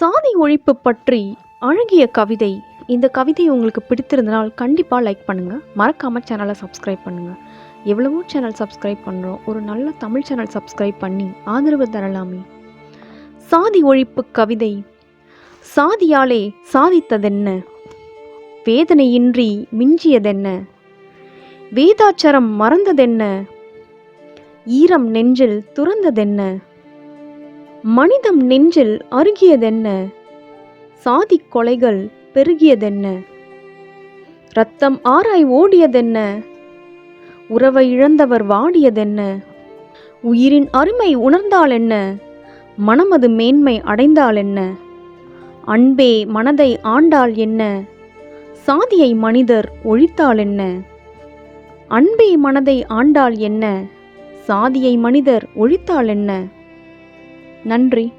சாதி ஒழிப்பு பற்றி அழகிய கவிதை. இந்த கவிதை உங்களுக்கு பிடித்திருந்தனால் கண்டிப்பாக லைக் பண்ணுங்கள் மறக்காமல் சேனலை சப்ஸ்கிரைப் பண்ணுங்கள் எவ்வளவோ சேனல் சப்ஸ்கிரைப் பண்ணுறோம் ஒரு நல்ல தமிழ் சேனல் சப்ஸ்கிரைப் பண்ணி ஆதரவு தரலாமே. சாதி ஒழிப்பு கவிதை. சாதியாலே சாதித்ததென்ன? வேதனையின்றி மிஞ்சியதென்ன? வேதாச்சரம் மறந்ததென்ன? ஈரம் நெஞ்சில் துறந்ததென்ன? மனிதம் நெஞ்சில் அருகியதென்ன? சாதிக் கொலைகள் பெருகியதென்ன? ரத்தம் ஆராய் ஓடியதென்ன? உறவை இழந்தவர் வாடியதென்ன? உயிரின் அருமை உணர்ந்தால் என்ன மனமது மேன்மை அடைந்தால் என்ன அன்பே மனதை ஆண்டால் என்ன? சாதியை மனிதர் ஒழித்தால் என்ன அன்பே மனதை ஆண்டால் என்ன? சாதியை மனிதர் ஒழித்தால் என்ன நன்றி